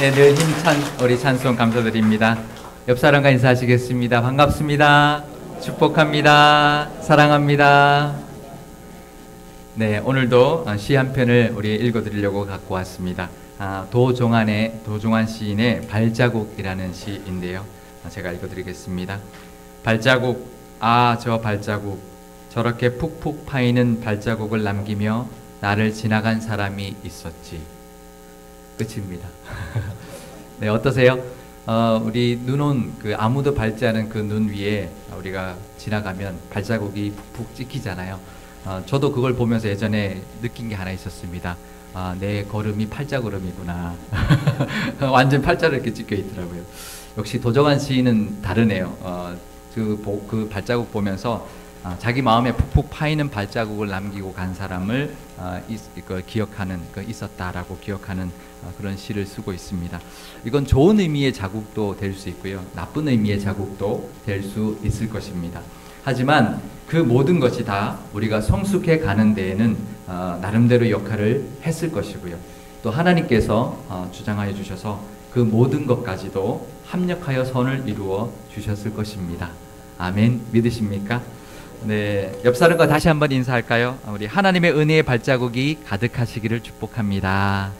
네, 늘 힘찬 우리 찬송 감사드립니다. 옆 사람과 인사하시겠습니다. 반갑습니다. 축복합니다. 사랑합니다. 네, 오늘도 시 한 편을 우리 읽어드리려고 갖고 왔습니다. 아, 도종안의 도종안 시인의 발자국이라는 시인데요. 아, 제가 읽어드리겠습니다. 발자국, 아, 저 발자국, 저렇게 푹푹 파이는 발자국을 남기며 나를 지나간 사람이 있었지. 끝입니다. 네, 어떠세요? 어, 우리 눈온 그 아무도 밟지 않은 그 눈 위에 우리가 지나가면 발자국이 푹푹 찍히잖아요. 어, 저도 그걸 보면서 예전에 느낀 게 하나 있었습니다. 아, 내 걸음이 팔자 걸음이구나. 완전 팔자로 이렇게 찍혀 있더라고요. 역시 도정환 시인은 다르네요. 어, 그, 보, 그 발자국 보면서 아, 자기 마음에 푹푹 파이는 발자국을 남기고 간 사람을 아, 있, 그 기억하는 그 있었다라고 기억하는 아, 그런 시를 쓰고 있습니다. 이건 좋은 의미의 자국도 될 수 있고요, 나쁜 의미의 자국도 될 수 있을 것입니다. 하지만 그 모든 것이 다 우리가 성숙해 가는 데에는 어, 나름대로 역할을 했을 것이고요. 또 하나님께서 어, 주장하여 주셔서 그 모든 것까지도 합력하여 선을 이루어 주셨을 것입니다. 아멘. 믿으십니까? 네, 옆 사람과 다시 한번 인사할까요? 우리 하나님의 은혜의 발자국이 가득하시기를 축복합니다.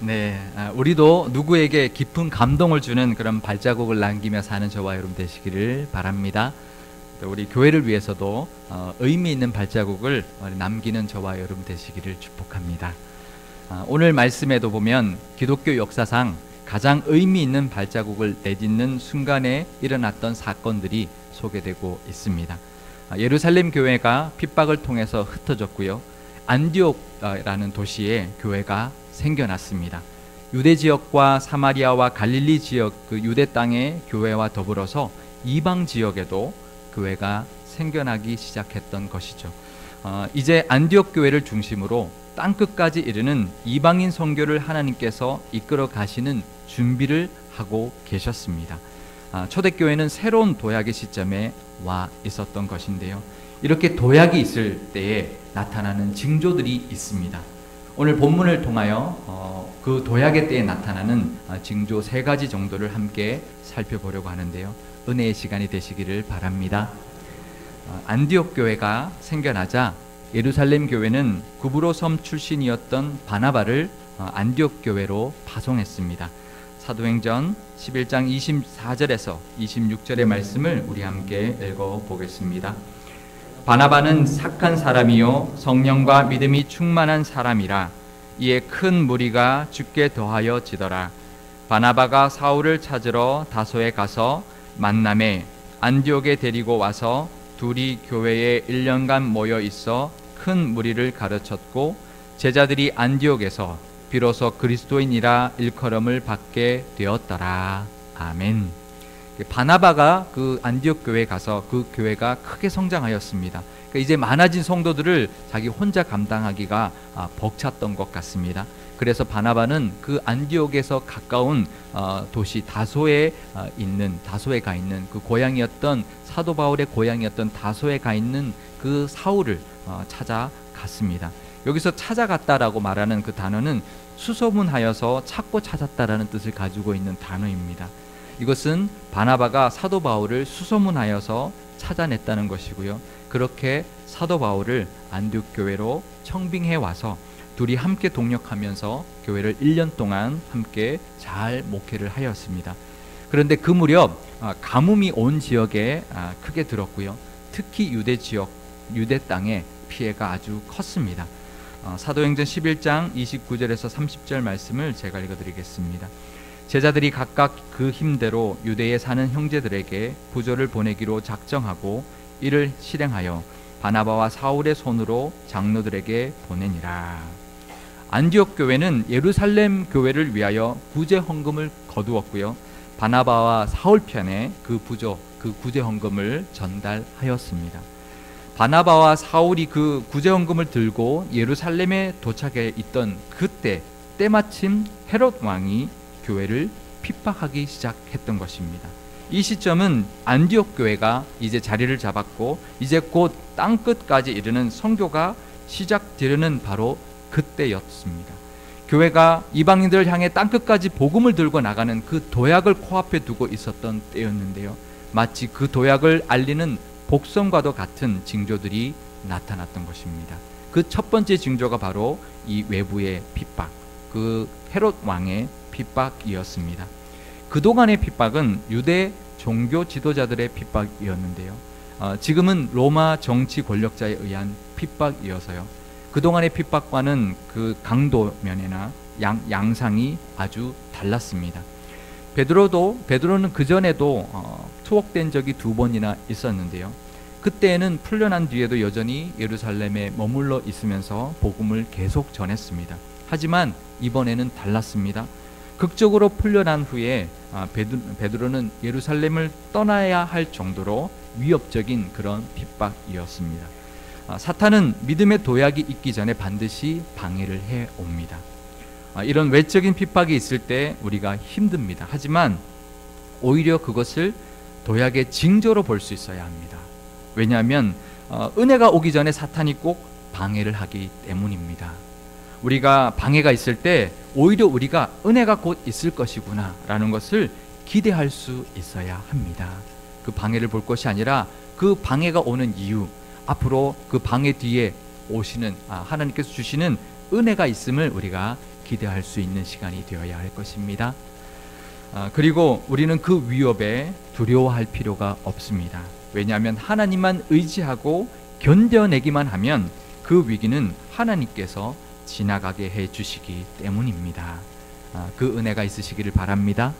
네, 아, 우리도 누구에게 깊은 감동을 주는 그런 발자국을 남기며 사는 저와 여러분 되시기를 바랍니다. 우리 교회를 위해서도 어, 의미 있는 발자국을 남기는 저와 여러분 되시기를 축복합니다. 아, 오늘 말씀에도 보면 기독교 역사상 가장 의미 있는 발자국을 내딛는 순간에 일어났던 사건들이 소개되고 있습니다. 아, 예루살렘 교회가 핍박을 통해서 흩어졌고요. 안디옥라는 도시에 교회가 생겨났습니다. 유대 지역과 사마리아와 갈릴리 지역 그 유대 땅의 교회와 더불어서 이방 지역에도 교회가 생겨나기 시작했던 것이죠. 어, 이제 안디옥 교회를 중심으로 땅 끝까지 이르는 이방인 선교를 하나님께서 이끌어 가시는 준비를 하고 계셨습니다. 아, 초대교회는 새로운 도약의 시점에 와 있었던 것인데요. 이렇게 도약이 있을 때에 나타나는 징조들이 있습니다. 오늘 본문을 통하여 어, 그 도약의 때에 나타나는 어, 징조 세 가지 정도를 함께 살펴보려고 하는데요. 은혜의 시간이 되시기를 바랍니다. 어, 안디옥 교회가 생겨나자 예루살렘 교회는 구브로 섬 출신이었던 바나바를 어, 안디옥 교회로 파송했습니다. 사도행전 11장 24절에서 26절의 말씀을 우리 함께 읽어 보겠습니다. 바나바는 착한 사람이요 성령과 믿음이 충만한 사람이라 이에 큰 무리가 죽게 더하여 지더라 바나바가 사울을 찾으러 다소에 가서 만남에 안디옥에 데리고 와서 둘이 교회에 1년간 모여 있어 큰 무리를 가르쳤고 제자들이 안디옥에서 비로소 그리스도인이라 일컬음을 받게 되었더라 아멘. 그 바나바가 그 안디옥 교회에 가서 그 교회가 크게 성장하였습니다. 그러니까 이제 많아진 성도들을 자기 혼자 감당하기가 아, 벅찼던 것 같습니다. 그래서 바나바는 그 안디옥에서 가까운 어, 도시 다소에 어, 있는 다소에 가 있는 그 고향이었던 사도 바울의 고향이었던 다소에 가 있는 그 사울을 어, 찾아갔습니다. 여기서 찾아갔다라고 말하는 그 단어는 수소문하여서 찾고 찾았다라는 뜻을 가지고 있는 단어입니다. 이것은 바나바가 사도 바울을 수소문하여서 찾아냈다는 것이고요. 그렇게 사도 바울을 안디옥 교회로 청빙해 와서 둘이 함께 동력하면서 교회를 1년 동안 함께 잘 목회를 하였습니다. 그런데 그 무렵 아, 가뭄이 온 지역에 아, 크게 들었고요. 특히 유대 지역, 유대 땅에 피해가 아주 컸습니다. 어, 사도행전 11장 29절에서 30절 말씀을 제가 읽어드리겠습니다. 제자들이 각각 그 힘대로 유대에 사는 형제들에게 부조를 보내기로 작정하고 이를 실행하여 바나바와 사울의 손으로 장로들에게 보내니라. 안디옥 교회는 예루살렘 교회를 위하여 구제 헌금을 거두었고요. 바나바와 사울 편에 그 부조, 그 구제 헌금을 전달하였습니다. 바나바와 사울이 그 구제 헌금을 들고 예루살렘에 도착해 있던 그때 때마침 헤롯 왕이 교회를 핍박하기 시작했던 것입니다. 이 시점은 안디옥 교회가 이제 자리를 잡았고 이제 곧 땅끝까지 이르는 성교가 시작되려는 바로 그때였습니다. 교회가 이방인들을 향해 땅끝까지 복음을 들고 나가는 그 도약을 코앞에 두고 있었던 때였는데요. 마치 그 도약을 알리는 복선과도 같은 징조들이 나타났던 것입니다. 그 첫 번째 징조가 바로 이 외부의 핍박, 그 헤롯 왕의 핍박이었습니다. 그동안의 핍박은 유대 종교 지도자들의 핍박이었는데요. 어, 지금은 로마 정치 권력자에 의한 핍박이어서요. 그동안의 핍박과는 그 강도 면이나 양, 양상이 아주 달랐습니다. 베드로도 베드로는 그 전에도 어, 투옥된 적이 두 번이나 있었는데요. 그때에는 풀려난 뒤에도 여전히 예루살렘에 머물러 있으면서 복음을 계속 전했습니다. 하지만 이번에는 달랐습니다. 극적으로 풀려난 후에 아, 베드로는 예루살렘을 떠나야 할 정도로 위협적인 그런 핍박이었습니다. 아, 사탄은 믿음의 도약이 있기 전에 반드시 방해를 해 옵니다. 아, 이런 외적인 핍박이 있을 때 우리가 힘듭니다. 하지만 오히려 그것을 도약의 징조로 볼 수 있어야 합니다. 왜냐하면 어, 은혜가 오기 전에 사탄이 꼭 방해를 하기 때문입니다. 우리가 방해가 있을 때 오히려 우리가 은혜가 곧 있을 것이구나 라는 것을 기대할 수 있어야 합니다. 그 방해를 볼 것이 아니라 그 방해가 오는 이유, 앞으로 그 방해 뒤에 오시는 아, 하나님께서 주시는 은혜가 있음을 우리가 기대할 수 있는 시간이 되어야 할 것입니다. 아, 그리고 우리는 그 위협에 두려워할 필요가 없습니다. 왜냐하면 하나님만 의지하고 견뎌내기만 하면 그 위기는 하나님께서 지나가게 해 주시기 때문입니다. 아, 그 은혜가 있으시기를 바랍니다.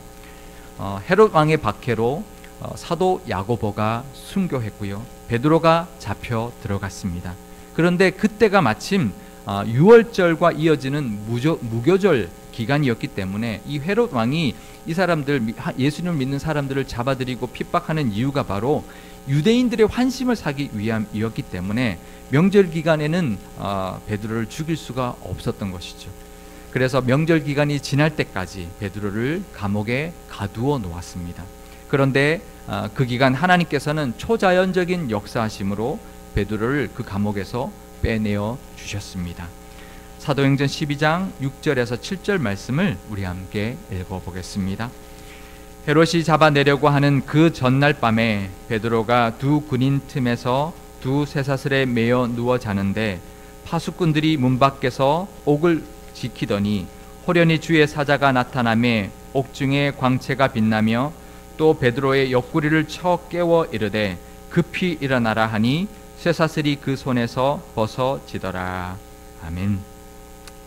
어, 헤롯 왕의 박해로 어, 사도 야고보가 순교했고요. 베드로가 잡혀 들어갔습니다. 그런데 그때가 마침 어, 유월절과 이어지는 무조, 무교절 기간이었기 때문에 이 헤롯 왕이 이 사람들 예수님을 믿는 사람들을 잡아들이고 핍박하는 이유가 바로 유대인들의 환심을 사기 위함이었기 때문에 명절 기간에는 어, 베드로를 죽일 수가 없었던 것이죠. 그래서 명절 기간이 지날 때까지 베드로를 감옥에 가두어 놓았습니다. 그런데 어, 그 기간 하나님께서는 초자연적인 역사하심으로 베드로를 그 감옥에서 빼내어 주셨습니다. 사도행전 12장 6절에서 7절 말씀을 우리 함께 읽어 보겠습니다. 헤롯이 잡아내려고 하는 그 전날 밤에 베드로가 두 군인 틈에서 두 쇠사슬에 매어 누워 자는데 파수꾼들이 문 밖에서 옥을 지키더니 호련히 주의 사자가 나타나매 옥중에 광채가 빛나며 또 베드로의 옆구리를 쳐 깨워 이르되 급히 일어나라 하니 쇠사슬이 그 손에서 벗어지더라. 아멘.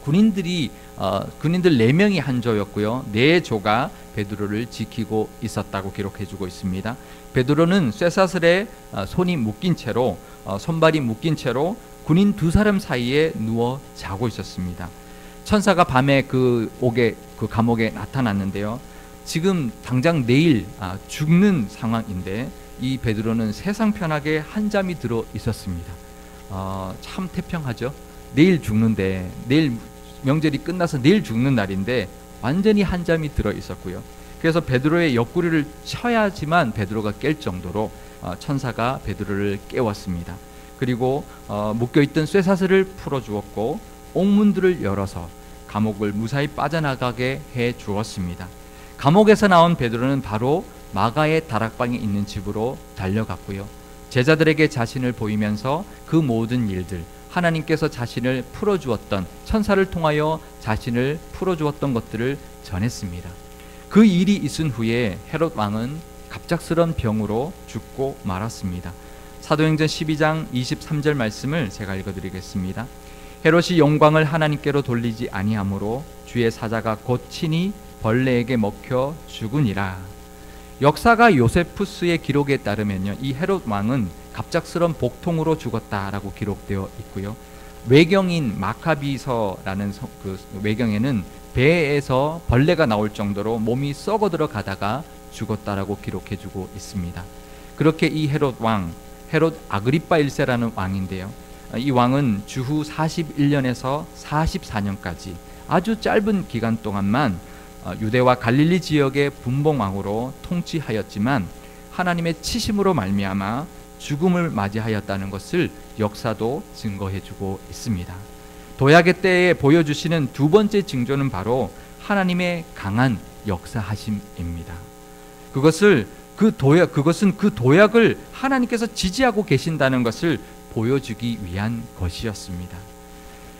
군인들이 어, 군인들 네 명이 한 조였고요. 네 조가 베드로를 지키고 있었다고 기록해 주고 있습니다. 베드로는 쇠사슬에 어, 손이 묶인 채로 어, 손발이 묶인 채로 군인 두 사람 사이에 누워 자고 있었습니다. 천사가 밤에 그 옥에 그 감옥에 나타났는데요. 지금 당장 내일 아, 죽는 상황인데 이 베드로는 세상 편하게 한 잠이 들어 있었습니다. 어, 참 태평하죠. 내일 죽는데 내일 명절이 끝나서 내일 죽는 날인데 완전히 한 잠이 들어 있었고요. 그래서 베드로의 옆구리를 쳐야지만 베드로가 깰 정도로 어, 천사가 베드로를 깨웠습니다. 그리고 어, 묶여 있던 쇠사슬을 풀어 주었고 옥문들을 열어서 감옥을 무사히 빠져나가게 해 주었습니다. 감옥에서 나온 베드로는 바로 마가의 다락방에 있는 집으로 달려갔고요. 제자들에게 자신을 보이면서 그 모든 일들, 하나님께서 자신을 풀어주었던 천사를 통하여 자신을 풀어주었던 것들을 전했습니다. 그 일이 있은 후에 헤롯 왕은 갑작스런 병으로 죽고 말았습니다. 사도행전 12장 23절 말씀을 제가 읽어드리겠습니다. 헤롯이 영광을 하나님께로 돌리지 아니하므로 주의 사자가 곧 친히 벌레에게 먹혀 죽으니라. 역사가 요세푸스의 기록에 따르면요, 이 헤롯 왕은 갑작스런 복통으로 죽었다라고 기록되어 있고요. 외경인 마카비서라는 그 외경에는 배에서 벌레가 나올 정도로 몸이 썩어 들어가다가 죽었다라고 기록해주고 있습니다. 그렇게 이 헤롯 왕, 헤롯 아그리파 1세라는 왕인데요. 이 왕은 주후 41년에서 44년까지 아주 짧은 기간 동안만 어, 유대와 갈릴리 지역의 분봉왕으로 통치하였지만 하나님의 치심으로 말미암아 죽음을 맞이하였다는 것을 역사도 증거해주고 있습니다. 도약의 때에 보여주시는 두 번째 징조는 바로 하나님의 강한 역사하심입니다. 그것을 그 도약 그것은 그 도약을 하나님께서 지지하고 계신다는 것을 보여주기 위한 것이었습니다.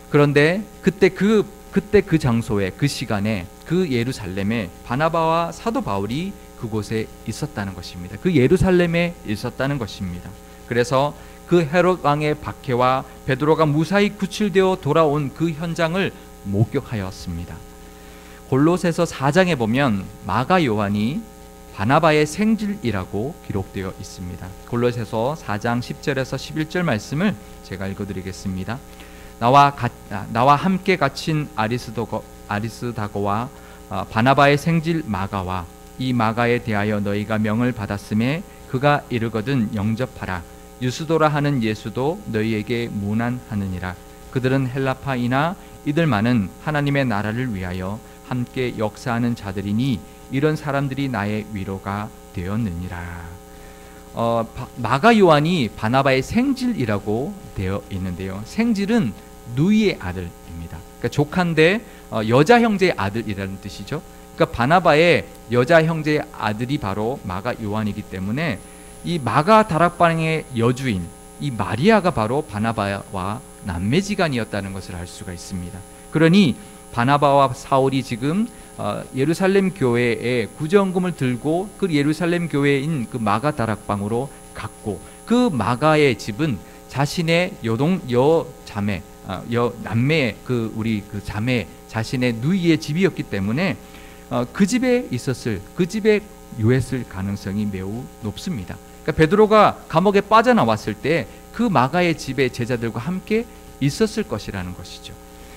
그런데 그때 그 그때 그 장소에 그 시간에 그 예루살렘에 바나바와 사도 바울이 그곳에 있었다는 것입니다. 그 예루살렘에 있었다는 것입니다. 그래서 그 헤롯 왕의 박해와 베드로가 무사히 구출되어 돌아온 그 현장을 목격하였습니다. 골로새서 4장에 보면 마가 요한이 바나바의 생질이라고 기록되어 있습니다. 골로새서 4장 10절에서 11절 말씀을 제가 읽어 드리겠습니다. 나와 가, 아, 나와 함께 갇힌 아리스도거, 아리스다고와 아, 바나바의 생질 마가와 이 마가에 대하여 너희가 명을 받았음에 그가 이르거든 영접하라 유스도라 하는 예수도 너희에게 무난하느니라 그들은 헬라파이나 이들만은 하나님의 나라를 위하여 함께 역사하는 자들이니 이런 사람들이 나의 위로가 되었느니라. 어, 마가 요한이 바나바의 생질이라고 되어 있는데요. 생질은 누이의 아들입니다. 그러니까 조카인데 어, 여자 형제의 아들이라는 뜻이죠. 그러니까 바나바의 여자 형제의 아들이 바로 마가 요한이기 때문에 이 마가 다락방의 여주인 이 마리아가 바로 바나바와 남매지간이었다는 것을 알 수가 있습니다. 그러니 바나바와 사울이 지금 어, 예루살렘 교회에 구정금을 들고 그 예루살렘 교회인 그 마가 다락방으로 갔고 그 마가의 집은 자신의 여동 여 자매 어, 여 남매 그 우리 그 자매 자신의 누이의 집이었기 때문에 어, 그 집에 있었을 그 집에 유했을 가능성이 매우 높습니다. 그러니까 베드로가 감옥에 빠져나왔을 때 그 마가의 집에 제자들과 함께 있었을 것이라는 것이죠.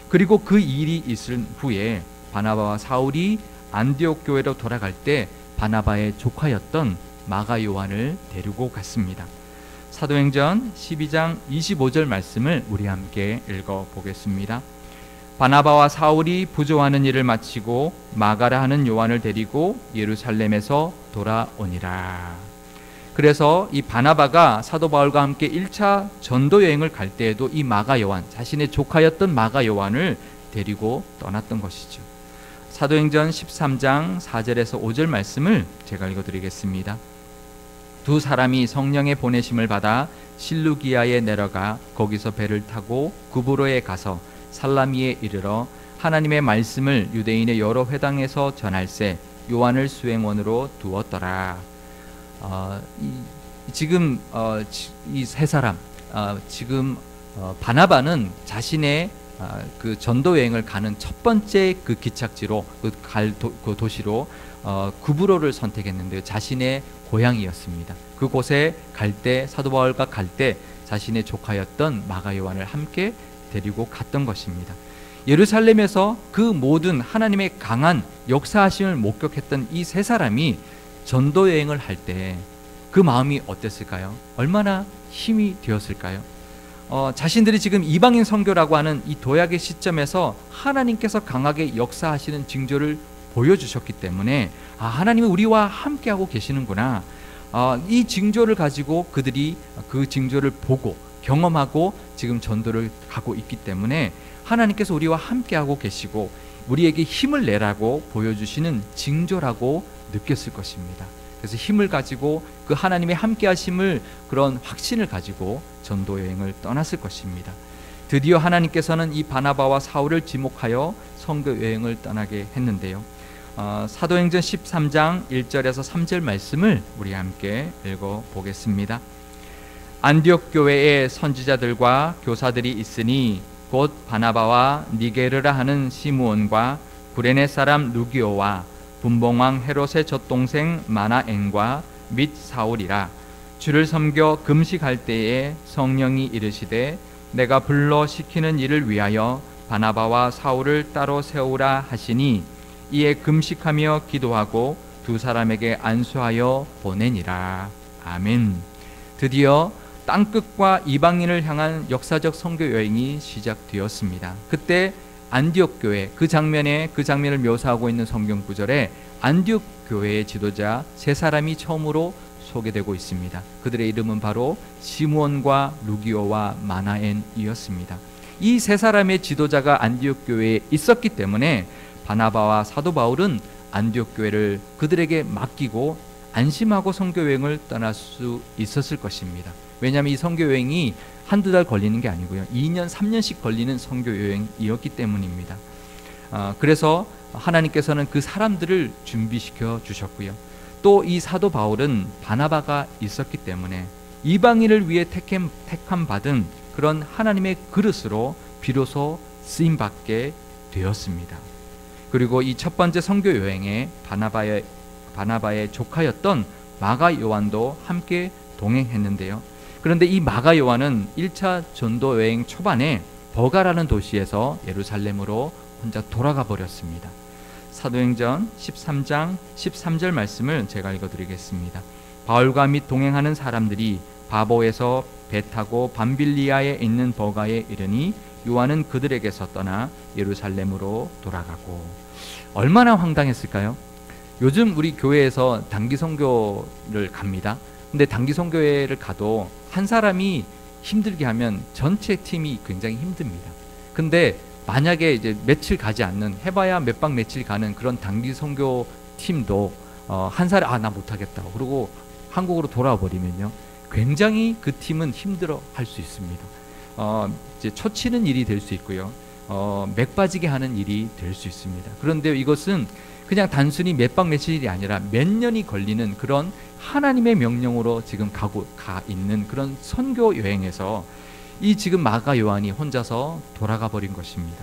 그리고 그 일이 있은 후에 바나바와 사울이 안디옥 교회로 돌아갈 때 바나바의 조카였던 마가 요한을 데리고 갔습니다. 사도행전 12장 25절 말씀을 우리 함께 읽어 보겠습니다. 바나바와 사울이 부조하는 일을 마치고 마가라 하는 요한을 데리고 예루살렘에서 돌아오니라. 그래서 이 바나바가 사도 바울과 함께 1차 전도 여행을 갈 때에도 이 마가 요한, 자신의 조카였던 마가 요한을 데리고 떠났던 것이죠. 사도행전 13장 4절에서 5절 말씀을 제가 읽어 드리겠습니다. 두 사람이 성령의 보내심을 받아 실루기아에 내려가 거기서 배를 타고 구브로에 가서 살라미에 이르러 하나님의 말씀을 유대인의 여러 회당에서 전할세 요한을 수행원으로 두었더라. 어, 이, 지금 어, 이세 사람 어, 지금 어, 바나바는 자신의 아, 그 전도 여행을 가는 첫 번째 그 기착지로 도, 그 도시로 어, 구브로를 선택했는데요. 자신의 고향이었습니다. 그곳에 갈 때 사도 바울과 갈 때 자신의 조카였던 마가 요한을 함께 데리고 갔던 것입니다. 예루살렘에서 그 모든 하나님의 강한 역사하심을 목격했던 이 세 사람이 전도 여행을 할 때 그 마음이 어땠을까요? 얼마나 힘이 되었을까요? 어, 자신들이 지금 이방인 선교라고 하는 이 도약의 시점에서 하나님께서 강하게 역사하시는 징조를 보여주셨기 때문에 아, 하나님이 우리와 함께하고 계시는구나. 어, 이 징조를 가지고 그들이 그 징조를 보고 경험하고 지금 전도를 가고 있기 때문에 하나님께서 우리와 함께하고 계시고 우리에게 힘을 내라고 보여주시는 징조라고 느꼈을 것입니다. 그래서 힘을 가지고 그 하나님의 함께 하심을 그런 확신을 가지고 전도 여행을 떠났을 것입니다. 드디어 하나님께서는 이 바나바와 사울을 지목하여 선교 여행을 떠나게 했는데요. 어, 사도행전 13장 1절에서 3절 말씀을 우리 함께 읽어 보겠습니다. 안디옥 교회에 선지자들과 교사들이 있으니 곧 바나바와 니게르라 하는 시므온과 구레네 사람 루기오와 분봉왕 헤롯의 젖동생 마나엔과 및 사울이라 주를 섬겨 금식할 때에 성령이 이르시되 내가 불러 시키는 일을 위하여 바나바와 사울을 따로 세우라 하시니 이에 금식하며 기도하고 두 사람에게 안수하여 보내니라. 아멘. 드디어 땅끝과 이방인을 향한 역사적 선교 여행이 시작되었습니다. 그때 안디옥 교회 그 장면에 그 장면을 묘사하고 있는 성경 구절에 안디옥 교회의 지도자 세 사람이 처음으로 소개되고 있습니다. 그들의 이름은 바로 시므온과 루기오와 마나엔이었습니다. 이 세 사람의 지도자가 안디옥 교회에 있었기 때문에 바나바와 사도 바울은 안디옥 교회를 그들에게 맡기고 안심하고 선교 여행을 떠날 수 있었을 것입니다. 왜냐하면 이 선교 여행이 한두 달 걸리는 게 아니고요. 2년, 3년씩 걸리는 선교 여행이었기 때문입니다. 아, 그래서 하나님께서는 그 사람들을 준비시켜 주셨고요. 또 이 사도 바울은 바나바가 있었기 때문에 이방인을 위해 택함, 택함 받은 그런 하나님의 그릇으로 비로소 쓰임 받게 되었습니다. 그리고 이 첫 번째 선교 여행에 바나바의 바나바의 조카였던 마가 요한도 함께 동행했는데요. 그런데 이 마가 요한은 1차 전도 여행 초반에 버가라는 도시에서 예루살렘으로 혼자 돌아가 버렸습니다. 사도행전 13장 13절 말씀을 제가 읽어 드리겠습니다. 바울과 및 동행하는 사람들이 바보에서 배 타고 밤빌리아에 있는 버가에 이르니 요한은 그들에게서 떠나 예루살렘으로 돌아가고 얼마나 황당했을까요? 요즘 우리 교회에서 단기 선교를 갑니다. 근데 단기 선교회를 가도 한 사람이 힘들게 하면 전체 팀이 굉장히 힘듭니다. 근데 만약에 이제 며칠 가지 않는 해봐야 몇 박 며칠 가는 그런 단기 선교 팀도 어, 한 사람 아나 못하겠다 그러고 한국으로 돌아와 버리면요 굉장히 그 팀은 힘들어 할 수 있습니다. 어, 이제 초치는 일이 될 수 있고요. 어, 맥 빠지게 하는 일이 될 수 있습니다. 그런데 이것은 그냥 단순히 몇 박 며칠이 아니라 몇 년이 걸리는 그런 하나님의 명령으로 지금 가고 가 있는 그런 선교 여행에서 이 지금 마가 요한이 혼자서 돌아가 버린 것입니다.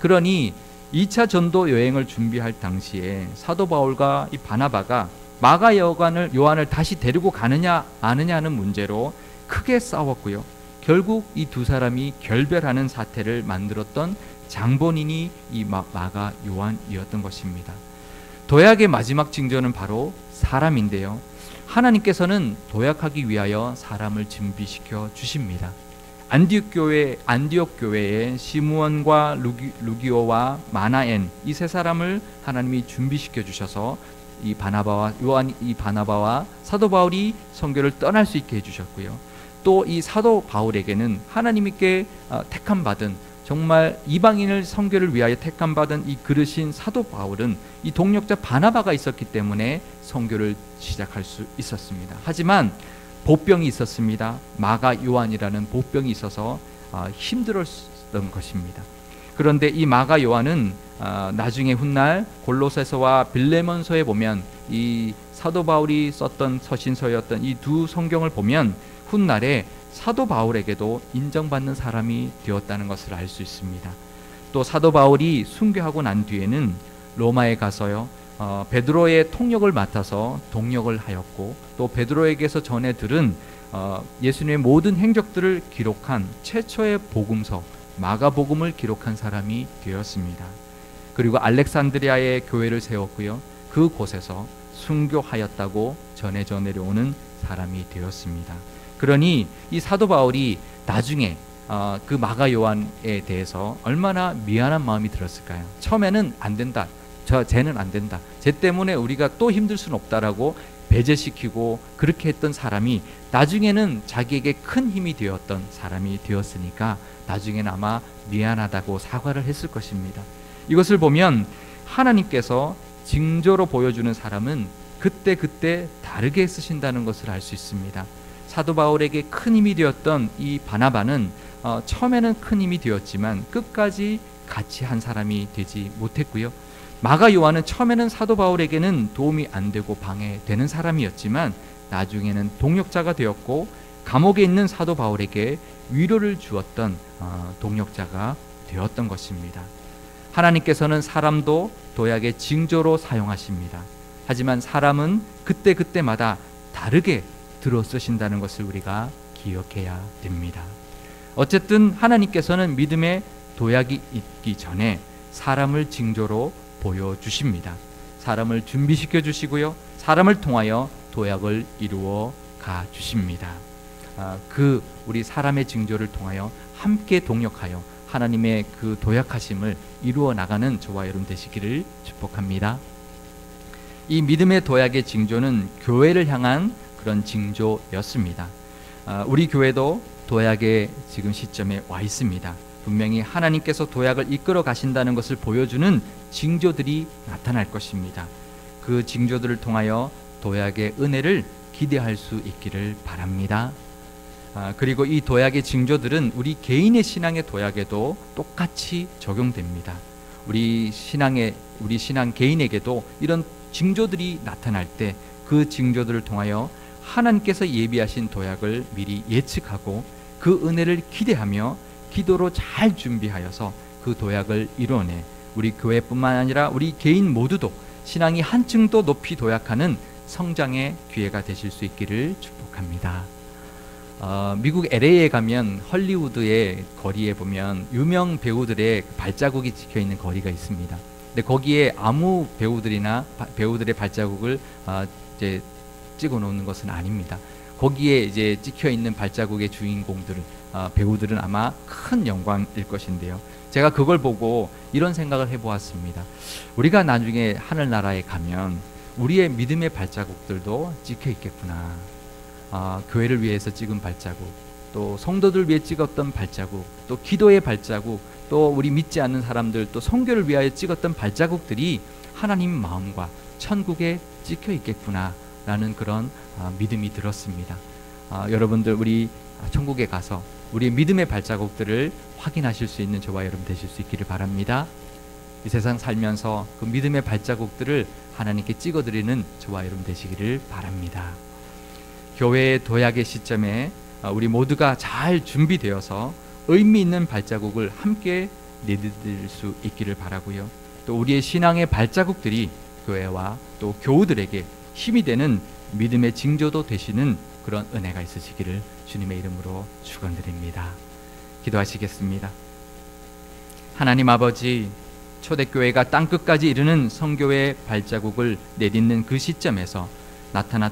그러니 2차 전도 여행을 준비할 당시에 사도 바울과 이 바나바가 마가 요한을 요한을 다시 데리고 가느냐 아느냐는 문제로 크게 싸웠고요. 결국 이 두 사람이 결별하는 사태를 만들었던 장본인이 이 마가 요한이었던 것입니다. 도약의 마지막 징조는 바로 사람인데요. 하나님께서는 도약하기 위하여 사람을 준비시켜 주십니다. 안디옥 교회 안디옥 교회에 시므온과 루기, 루기 오와 마나엔 이 세 사람을 하나님이 준비시켜 주셔서 이 바나바와 요한 이 바나바와 사도 바울이 선교를 떠날 수 있게 해 주셨고요. 또 이 사도 바울에게는 하나님께 어, 택함 받은 정말 이방인을 선교를 위하여 택함 받은 이 그릇인 사도 바울은 이 동력자 바나바가 있었기 때문에 선교를 시작할 수 있었습니다. 하지만 보병이 있었습니다. 마가 요한이라는 보병이 있어서 아, 힘들었던 것입니다. 그런데 이 마가 요한은 아, 나중에 훗날 골로새서와 빌레몬서에 보면 이 사도 바울이 썼던 서신서였던 이 두 성경을 보면 훗날에 사도 바울에게도 인정받는 사람이 되었다는 것을 알 수 있습니다. 또 사도 바울이 순교하고 난 뒤에는 로마에 가서요. 어, 베드로의 통역을 맡아서 동역을 하였고 또 베드로에게서 전해 들은 어, 예수님의 모든 행적들을 기록한 최초의 복음서 마가복음을 기록한 사람이 되었습니다. 그리고 알렉산드리아의 교회를 세웠고요. 그곳에서 순교하였다고 전해져 내려오는 사람이 되었습니다. 그러니 이 사도 바울이 나중에 어, 그 마가 요한에 대해서 얼마나 미안한 마음이 들었을까요? 처음에는 안 된다. 저 쟤는 안 된다. 쟤 때문에 우리가 또 힘들 수는 없다라고 배제시키고 그렇게 했던 사람이 나중에는 자기에게 큰 힘이 되었던 사람이 되었으니까 나중에는 아마 미안하다고 사과를 했을 것입니다. 이것을 보면 하나님께서 징조로 보여주는 사람은 그때 그때 다르게 쓰신다는 것을 알 수 있습니다. 사도 바울에게 큰 힘이 되었던 이 바나바는 어, 처음에는 큰 힘이 되었지만 끝까지 같이 한 사람이 되지 못했고요. 마가 요한은 처음에는 사도 바울에게는 도움이 안 되고 방해되는 사람이었지만 나중에는 동력자가 되었고 감옥에 있는 사도 바울에게 위로를 주었던 어, 동력자가 되었던 것입니다. 하나님께서는 사람도 도약의 징조로 사용하십니다. 하지만 사람은 그때 그때마다 다르게 들어 쓰신다는 것을 우리가 기억해야 됩니다. 어쨌든 하나님께서는 믿음의 도약이 있기 전에 사람을 징조로 보여주십니다. 사람을 준비시켜 주시고요. 사람을 통하여 도약을 이루어 가 주십니다. 아, 그 우리 사람의 징조를 통하여 함께 동역하여 하나님의 그 도약하심을 이루어 나가는 저와 여러분 되시기를 축복합니다. 이 믿음의 도약의 징조는 교회를 향한 그런 징조였습니다. 아, 우리 교회도 도약의 지금 시점에 와 있습니다. 분명히 하나님께서 도약을 이끌어 가신다는 것을 보여주는 징조들이 나타날 것입니다. 그 징조들을 통하여 도약의 은혜를 기대할 수 있기를 바랍니다. 아, 그리고 이 도약의 징조들은 우리 개인의 신앙의 도약에도 똑같이 적용됩니다. 우리 신앙의 우리 신앙 개인에게도 이런 징조들이 나타날 때 그 징조들을 통하여 하나님께서 예비하신 도약을 미리 예측하고 그 은혜를 기대하며 기도로 잘 준비하여서 그 도약을 이뤄내 우리 교회뿐만 아니라 우리 개인 모두도 신앙이 한층 더 높이 도약하는 성장의 기회가 되실 수 있기를 축복합니다. 어, 미국 LA에 가면 헐리우드의 거리에 보면 유명 배우들의 발자국이 찍혀 있는 거리가 있습니다. 근데 거기에 아무 배우들이나 바, 배우들의 발자국을 어, 이제 찍어 놓는 것은 아닙니다. 거기에 이제 찍혀 있는 발자국의 주인공들은 어, 배우들은 아마 큰 영광일 것인데요. 제가 그걸 보고 이런 생각을 해보았습니다. 우리가 나중에 하늘나라에 가면 우리의 믿음의 발자국들도 찍혀 있겠구나. 아, 교회를 위해서 찍은 발자국, 또 성도들 위해 찍었던 발자국, 또 기도의 발자국, 또 우리 믿지 않는 사람들, 또 성교를 위하여 찍었던 발자국들이 하나님 마음과 천국에 찍혀 있겠구나 라는 그런 아, 믿음이 들었습니다. 아, 여러분들 우리 천국에 가서 우리의 믿음의 발자국들을 확인하실 수 있는 저와 여러분 되실 수 있기를 바랍니다. 이 세상 살면서 그 믿음의 발자국들을 하나님께 찍어드리는 저와 여러분 되시기를 바랍니다. 교회의 도약의 시점에 아, 우리 모두가 잘 준비되어서 의미 있는 발자국을 함께 내디딜 수 있기를 바라고요. 또 우리의 신앙의 발자국들이 교회와 또 교우들에게 힘이 되는 믿음의 징조도 되시는 그런 은혜가 있으시기를 주님의 이름으로 축원드립니다. 기도하시겠습니다. 하나님 아버지 초대교회가 땅끝까지 이르는 성교의 발자국을 내딛는 그 시점에서 나타났